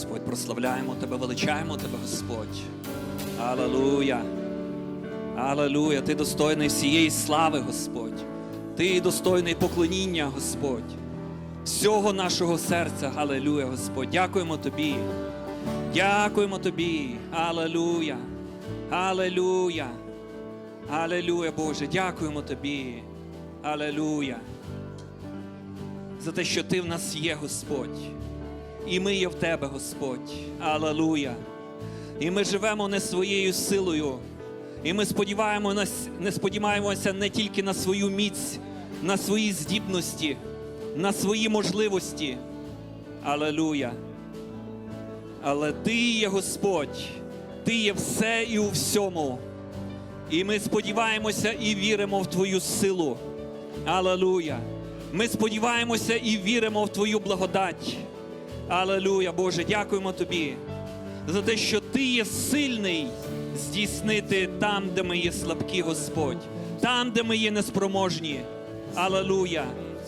Господь, прославляємо Тебе, величаємо Тебе, Господь. Алелуя. Алелуя. Ти достойний всієї слави, Господь. Ти достойний поклоніння, Господь. Всього нашого серця, Алелуя, Господь. Дякуємо Тобі. Дякуємо Тобі. Алелуя. Алелуя. Алелуя, Боже. Дякуємо Тобі. Алелуя. За те, що Ти в нас є, Господь. І ми є в Тебе, Господь. Алелуя. І ми живемо не своєю силою. І ми сподіваємося, не сподіваємося не тільки на свою міць, на свої здібності, на свої можливості. Алелуя. Але Ти є Господь, Ти є все і у всьому. І ми сподіваємося і віримо в Твою силу. Алелуя. Ми сподіваємося і віримо в Твою благодать. Алелуя, Боже, дякуємо Тобі за те, що Ти є сильний здійснити там, де ми є слабкі, Господь, там, де ми є неспроможні. Алелуя.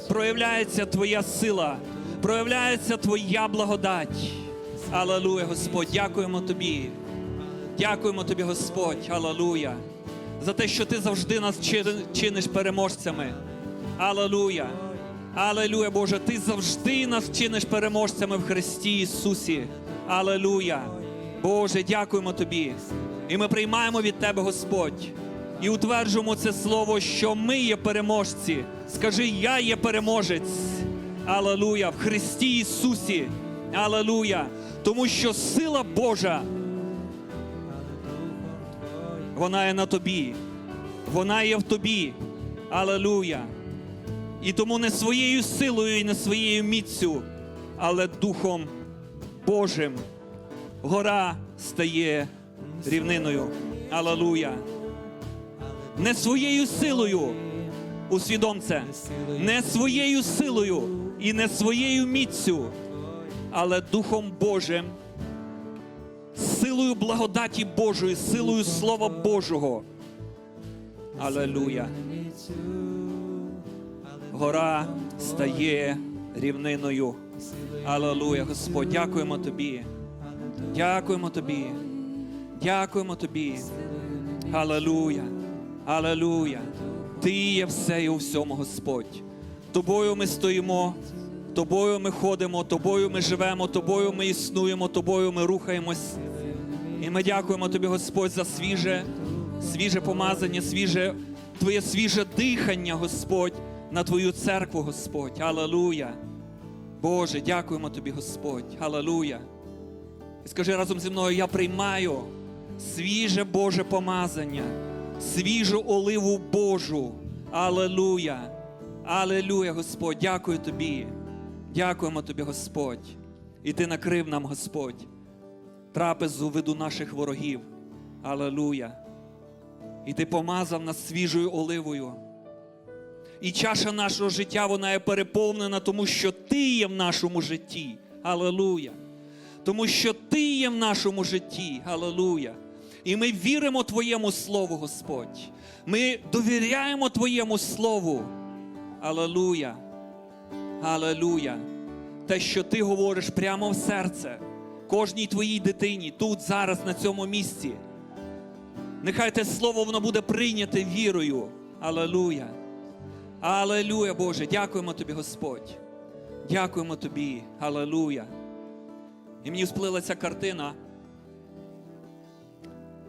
Проявляється Твоя сила, проявляється Твоя благодать. Алелуя, Господь, дякуємо Тобі. Дякуємо Тобі, Господь, Алелуя, за те, що Ти завжди нас чиниш переможцями. Алелуя. Алелуя, Боже, Ти завжди нас чиниш переможцями в Христі Ісусі. Алелуя. Боже, дякуємо Тобі. І ми приймаємо від Тебе, Господь, і утверджуємо це слово, що ми є переможці. Скажи, я є переможець. Алелуя. В Христі Ісусі. Алелуя. Тому що сила Божа, вона є на тобі. Вона є в тобі. Алелуя. І тому не своєю силою і не своєю міцю, але Духом Божим гора стає рівниною. Алелуя. Не своєю силою, усвідом це, не своєю силою і не своєю міцю, але Духом Божим, силою благодаті Божої, силою Слова Божого. Алелуя. Гора стає рівниною. Алелуя, Господь, дякуємо Тобі. Дякуємо Тобі. Дякуємо Тобі. Алелуя. Алелуя. Ти є все і у всьому, Господь. Тобою ми стоїмо, Тобою ми ходимо, Тобою ми живемо, Тобою ми існуємо, Тобою ми рухаємось. І ми дякуємо Тобі, Господь, за свіже, свіже помазання, свіже, Твоє свіже дихання, Господь, на Твою церкву, Господь. Алелуя. Боже, дякуємо Тобі, Господь. Алелуя. І скажи разом зі мною: я приймаю свіже Боже помазання, свіжу оливу Божу. Алелуя. Алелуя, Господь, дякую Тобі. Дякуємо Тобі, Господь. І Ти накрив нам, Господь, трапезу виду наших ворогів. Алелуя. І Ти помазав нас свіжою оливою. І чаша нашого життя вона є переповнена, тому що Ти є в нашому житті. Алелуя. Тому що Ти є в нашому житті. Алелуя. І ми віримо Твоєму Слову, Господь. Ми довіряємо Твоєму Слову. Алелуя. Алелуя. Те, що Ти говориш прямо в серце кожній твоїй дитині, тут, зараз, на цьому місці. Нехай те слово воно буде прийняте вірою. Алелуя. Алелуя, Боже, дякуємо Тобі, Господь. Дякуємо Тобі. Алелуя. І мені сплила ця картина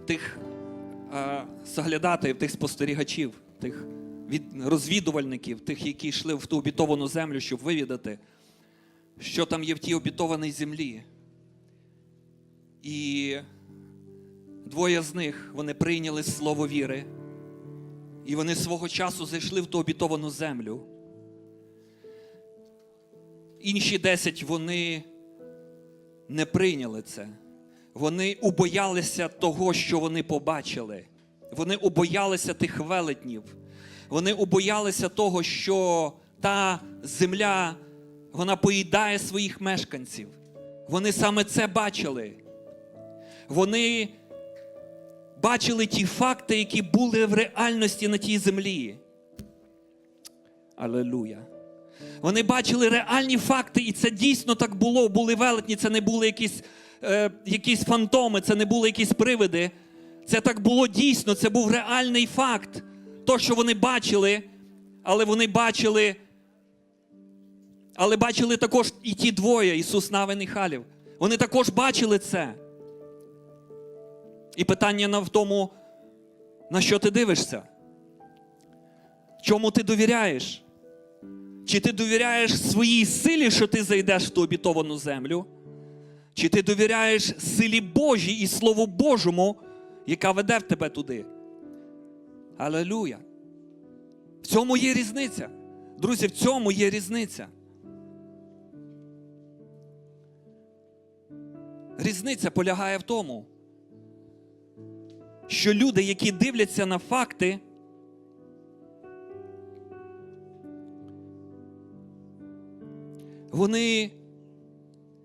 тих е, соглядатаїв, тих спостерігачів, тих від, розвідувальників, тих, які йшли в ту обітовану землю, щоб вивідати, що там є в тій обітованій землі. І двоє з них вони прийняли слово віри, і вони свого часу зайшли в ту обітовану землю. Інші десять вони не прийняли це. Вони убоялися того, що вони побачили. Вони убоялися тих велетнів. Вони убоялися того, що та земля вона поїдає своїх мешканців. Вони саме це бачили. Вони бачили ті факти, які були в реальності на тій землі. Алелуя. Вони бачили реальні факти, і це дійсно так було. Були велетні, це не були якісь, е, якісь фантоми, це не були якісь привиди. Це так було дійсно, це був реальний факт. То, що вони бачили, але вони бачили, але бачили також і ті двоє, Ісус Навин і Халів. Вони також бачили це. І питання на- в тому, на що ти дивишся? Чому ти довіряєш? Чи ти довіряєш своїй силі, що ти зайдеш в ту обітовану землю? Чи ти довіряєш силі Божій і Слову Божому, яка веде в тебе туди? Алелуя! В цьому є різниця. Друзі, в цьому є різниця. Різниця полягає в тому, що люди, які дивляться на факти, вони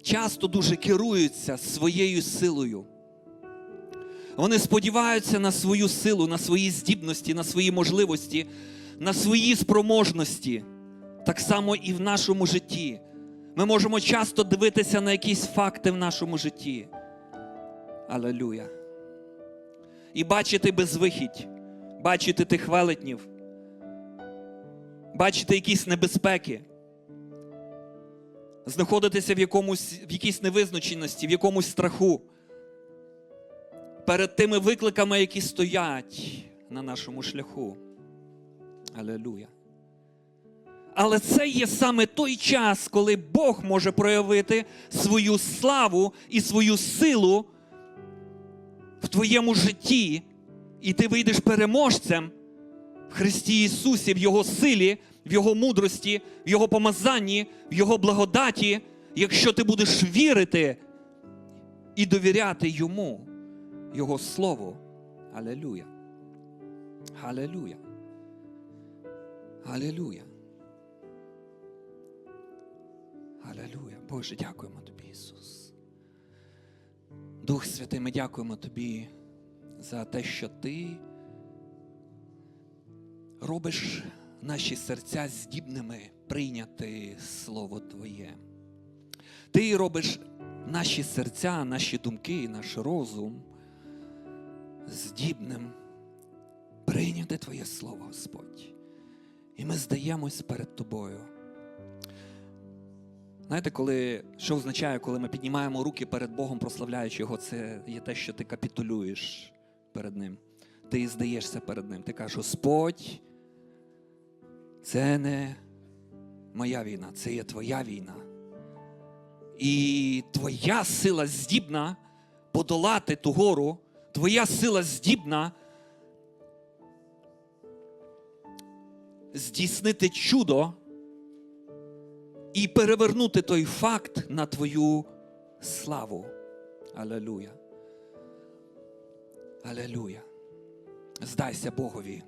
часто дуже керуються своєю силою. Вони сподіваються на свою силу, на свої здібності, на свої можливості, на свої спроможності. Так само і в нашому житті. Ми можемо часто дивитися на якісь факти в нашому житті. Алелуя. І бачити безвихідь, бачити тих велетнів, бачити якісь небезпеки, знаходитися в, якомусь, в якійсь невизначеності, в якомусь страху перед тими викликами, які стоять на нашому шляху. Алелуя. Але це є саме той час, коли Бог може проявити свою славу і свою силу в твоєму житті, і ти вийдеш переможцем в Христі Ісусі, в Його силі, в Його мудрості, в Його помазанні, в Його благодаті, якщо ти будеш вірити і довіряти Йому, Його Слову. Алелуя. Алелуя. Алелуя. Алелуя. Боже, дякуємо Тобі, Ісус. Дух Святий, ми дякуємо Тобі за те, що Ти робиш наші серця здібними прийняти Слово Твоє. Ти робиш наші серця, наші думки, наш розум здібним прийняти Твоє Слово, Господь. І ми здаємось перед Тобою. Знаєте, коли, що означає, коли ми піднімаємо руки перед Богом, прославляючи Його, це є те, що ти капітулюєш перед Ним. Ти здаєшся перед Ним. Ти кажеш, Господь, це не моя війна, це є твоя війна. І твоя сила здібна подолати ту гору, твоя сила здібна здійснити чудо і перевернути той факт на твою славу. Алелуя. Алелуя. Здайся Богові.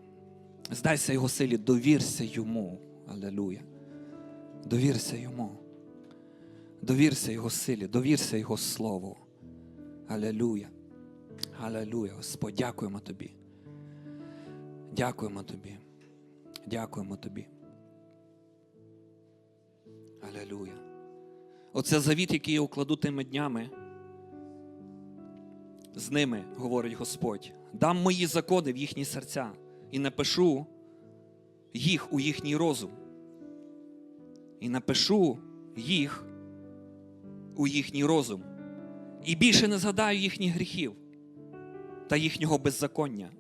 Здайся Його силі, довірся йому. Алелуя. Довірся йому. Довірся Його силі, довірся Його Слову. Алелуя. Алелуя. Господь, дякуємо Тобі. Дякуємо Тобі. Дякуємо Тобі. Алелуя. Оце завіт, який я укладу тими днями. З ними, говорить Господь, дам мої закони в їхні серця і напишу їх у їхній розум. І напишу їх у їхній розум. І більше не згадаю їхніх гріхів та їхнього беззаконня.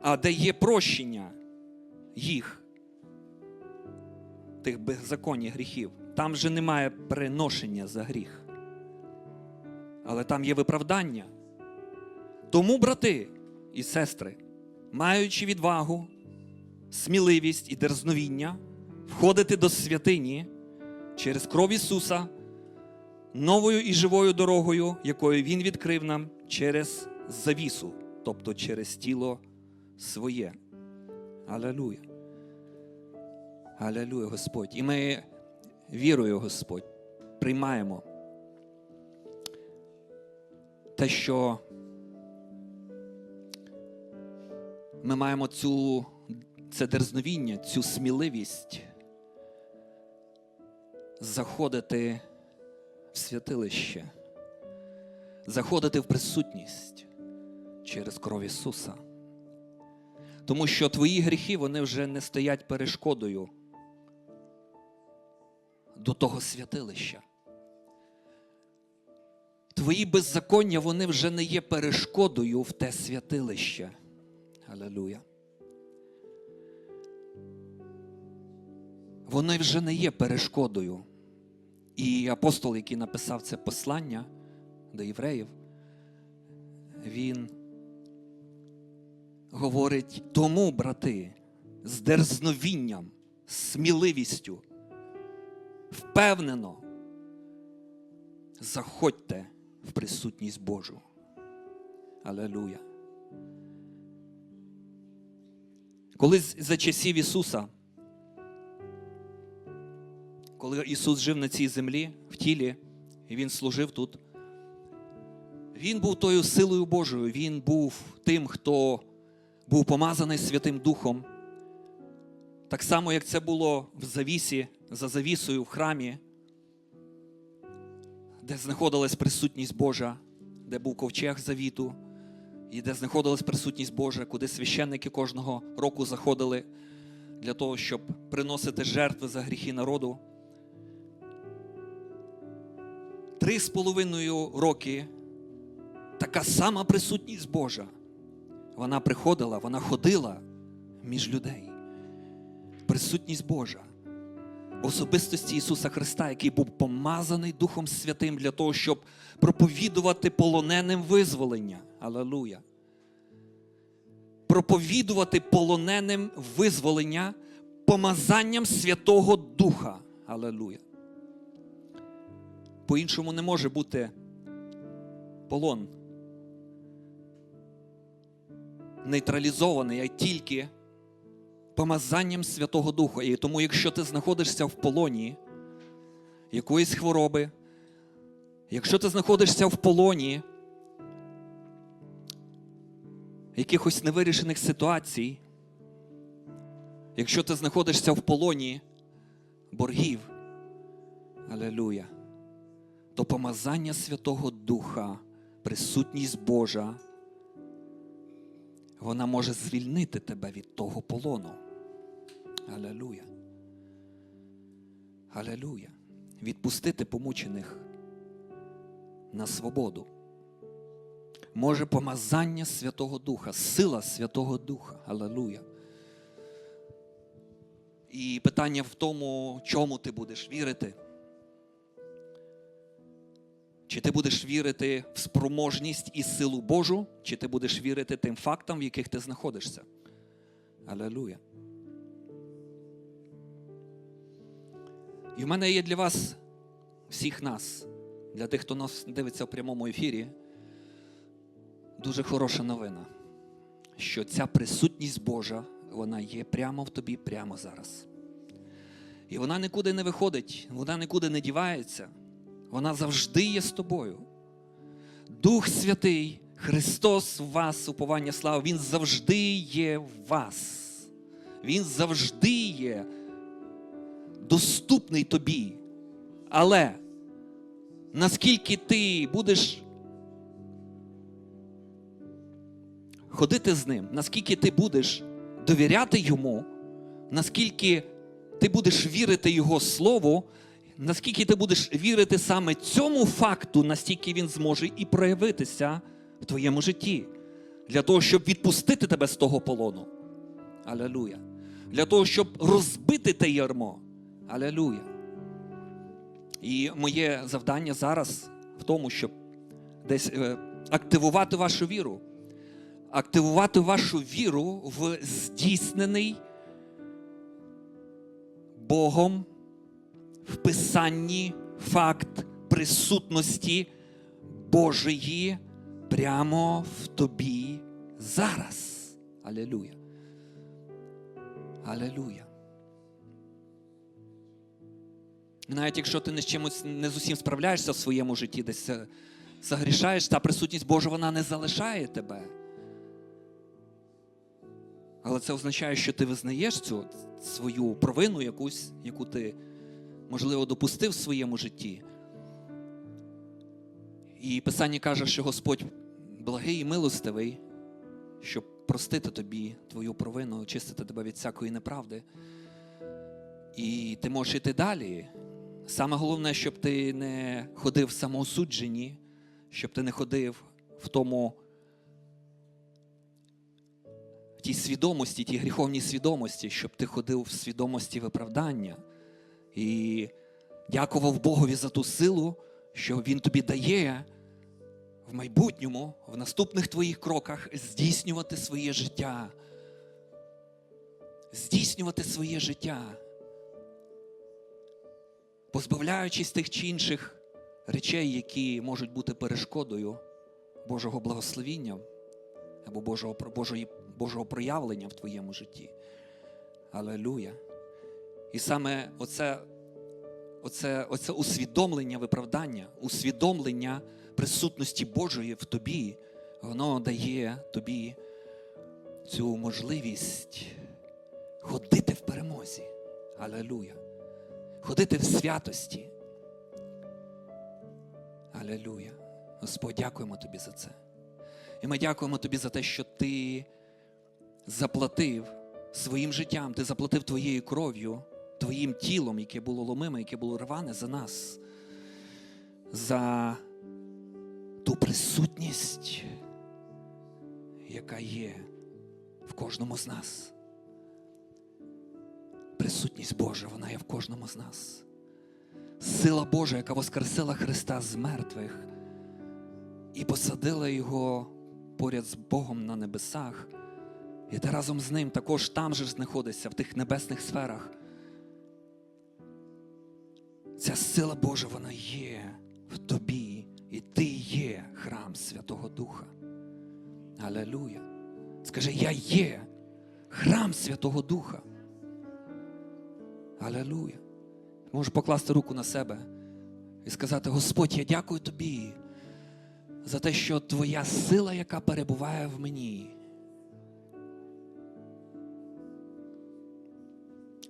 А де є прощення їх, тих беззаконних гріхів, там вже немає приношення за гріх. Але там є виправдання. Тому, брати і сестри, маючи відвагу, сміливість і дерзновіння, входити до святині через кров Ісуса, новою і живою дорогою, якою Він відкрив нам через завісу, тобто через тіло своє. Алелуя. Алелуя, Господь. І ми вірою, Господь, приймаємо те, що ми маємо цю, це дерзновіння, цю сміливість заходити в святилище, заходити в присутність через кров Ісуса. Тому що твої гріхи вони вже не стоять перешкодою до того святилища. Твої беззаконня вони вже не є перешкодою в те святилище. Алілуя. Вони вже не є перешкодою. І апостол, який написав це послання до євреїв, він говорить тому, брати, з дерзновінням, сміливістю, впевнено, заходьте в присутність Божу. Алелуя. Коли за часів Ісуса, коли Ісус жив на цій землі в тілі, і Він служив тут, Він був тою силою Божою, Він був тим, хто був помазаний Святим Духом. Так само, як це було в завісі, за завісою в храмі, де знаходилась присутність Божа, де був ковчег завіту, і де знаходилась присутність Божа, куди священники кожного року заходили для того, щоб приносити жертви за гріхи народу. Три з половиною роки така сама присутність Божа. Вона приходила, вона ходила між людей. Присутність Божа. Особистості Ісуса Христа, який був помазаний Духом Святим для того, щоб проповідувати полоненим визволення. Алелуя. Проповідувати полоненим визволення помазанням Святого Духа. Алелуя. По-іншому не може бути полон. Нейтралізований, а тільки помазанням Святого Духа. І тому, якщо ти знаходишся в полоні якоїсь хвороби, якщо ти знаходишся в полоні якихось невирішених ситуацій, якщо ти знаходишся в полоні боргів, Алелуя, то помазання Святого Духа, присутність Божа, вона може звільнити тебе від того полону. Алелуя. Алелуя. Відпустити помучених на свободу. Може помазання Святого Духа, сила Святого Духа. Алелуя. І питання в тому, чому ти будеш вірити. Чи ти будеш вірити в спроможність і силу Божу, чи ти будеш вірити тим фактам, в яких ти знаходишся? Алелуя. І в мене є для вас, всіх нас, для тих, хто нас дивиться в прямому ефірі, дуже хороша новина, що ця присутність Божа, вона є прямо в тобі, прямо зараз. І вона нікуди не виходить, вона нікуди не дівається. Вона завжди є з тобою. Дух Святий, Христос в вас, уповання слави, Він завжди є в вас. Він завжди є доступний тобі. Але наскільки ти будеш ходити з ним, наскільки ти будеш довіряти йому, наскільки ти будеш вірити Його Слову, наскільки ти будеш вірити саме цьому факту, настільки він зможе і проявитися в твоєму житті, для того, щоб відпустити тебе з того полону. Алелуя. Для того, щоб розбити те ярмо. Алелуя. І моє завдання зараз в тому, щоб десь е, активувати вашу віру, активувати вашу віру в здійснений Богом в Писанні факт присутності Божої прямо в тобі зараз. Алілуя. Навіть якщо ти не з чимось не з усім справляєшся в своєму житті, десь е, загрішаєш, та присутність Божа вона не залишає тебе. Але це означає, що ти визнаєш цю свою провину якусь, яку ти можливо, допустив в своєму житті. І Писання каже, що Господь благий і милостивий, щоб простити тобі твою провину, очистити тебе від всякої неправди. І ти можеш йти далі. Саме головне, щоб ти не ходив в самоосудженні, щоб ти не ходив в тому в тій свідомості, тій гріховній свідомості, щоб ти ходив в свідомості виправдання. І дякував Богові за ту силу, що Він тобі дає в майбутньому, в наступних твоїх кроках здійснювати своє життя. Здійснювати своє життя, позбавляючись тих чи інших речей, які можуть бути перешкодою Божого благословіння або Божого, Божої, Божого проявлення в твоєму житті. Алелуя. І саме оце, оце, оце усвідомлення виправдання, усвідомлення присутності Божої в тобі, воно дає тобі цю можливість ходити в перемозі. Алелуя. Ходити в святості. Алелуя. Господь, дякуємо тобі за це. І ми дякуємо тобі за те, що ти заплатив своїм життям, ти заплатив твоєю кров'ю, твоїм тілом, яке було ломиме, яке було рване за нас, за ту присутність, яка є в кожному з нас. Присутність Божа, вона є в кожному з нас. Сила Божа, яка воскресила Христа з мертвих і посадила його поряд з Богом на небесах. І ти разом з ним також там же знаходишся, в тих небесних сферах. Ця сила Божа, вона є в тобі, і ти є храм Святого Духа. Алелуя. Скажи, я є храм Святого Духа. Алелуя. Можеш покласти руку на себе і сказати: Господь, я дякую тобі за те, що твоя сила, яка перебуває в мені,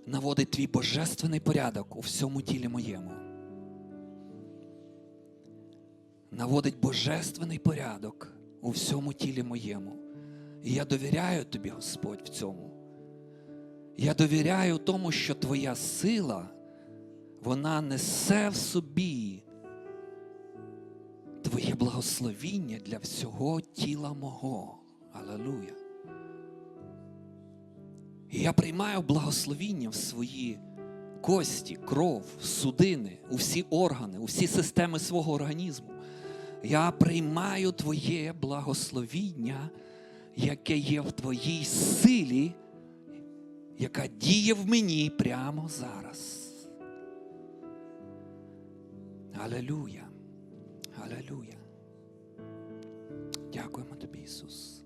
наводить твій божественний порядок у всьому тілі моєму. Наводить божественний порядок у всьому тілі моєму. І я довіряю тобі, Господь, в цьому. Я довіряю тому, що твоя сила, вона несе в собі твоє благословіння для всього тіла мого. Алелуя. І я приймаю благословіння в свої кості, кров, судини, у всі органи, у всі системи свого організму. Я приймаю Твоє благословіння, яке є в Твоїй силі, яка діє в мені прямо зараз. Алелуя. Алелуя. Дякуємо тобі, Ісус.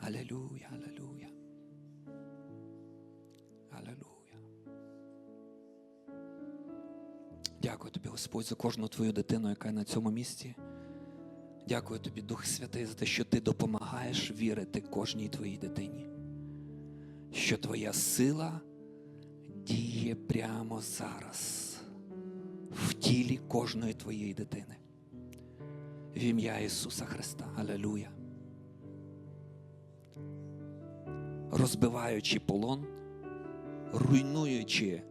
Алелуя, алелуя. Алелуя. Дякую тобі, Господь, за кожну твою дитину, яка на цьому місці. Дякую тобі, Дух Святий, за те, що ти допомагаєш вірити кожній твоїй дитині. Що твоя сила діє прямо зараз в тілі кожної твоєї дитини. В ім'я Ісуса Христа. Алелуя. Розбиваючи полон, руйнуючи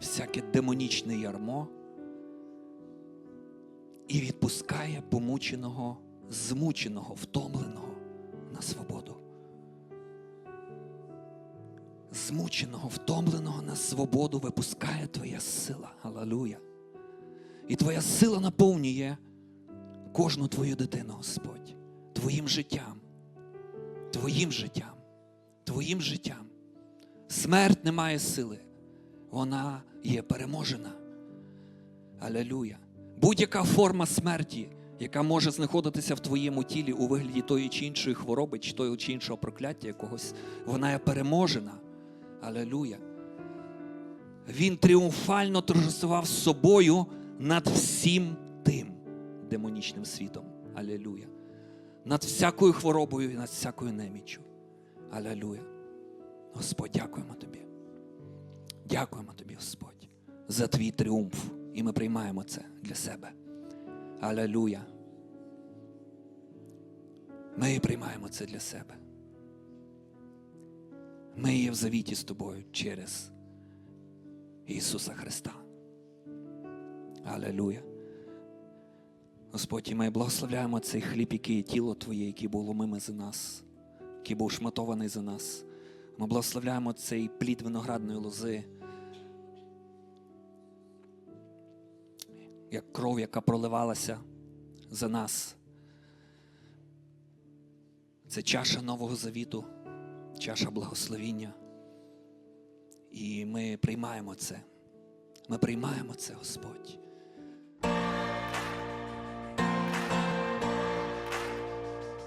всяке демонічне ярмо і відпускає помученого, змученого, втомленого Змученого, втомленого на свободу випускає Твоя сила. Аллилуйя. І Твоя сила наповнює кожну твою дитину, Господь, Твоїм життям, Твоїм життям, Твоїм життям. Смерть не має сили, вона є переможена. Алелуя. Будь-яка форма смерті, яка може знаходитися в твоєму тілі у вигляді тої чи іншої хвороби, чи того чи іншого прокляття якогось, вона є переможена. Алелуя. Він тріумфально торжествував з собою над всім тим демонічним світом. Алелуя. Над всякою хворобою і над всякою неміччю. Алелуя. Господь, дякуємо тобі. Дякуємо тобі, Господь, за твій тріумф. І ми приймаємо це для себе. Алілуя. Ми приймаємо це для себе. Ми є в завіті з тобою через Ісуса Христа. Алілуя. Господь, і ми благословляємо цей хліб, який тіло Твоє, який був ломиме за нас, який був шматований за нас. Ми благословляємо цей плід виноградної лози, як кров, яка проливалася за нас. Це чаша Нового Завіту, чаша благословіння. І ми приймаємо це. Ми приймаємо це, Господь.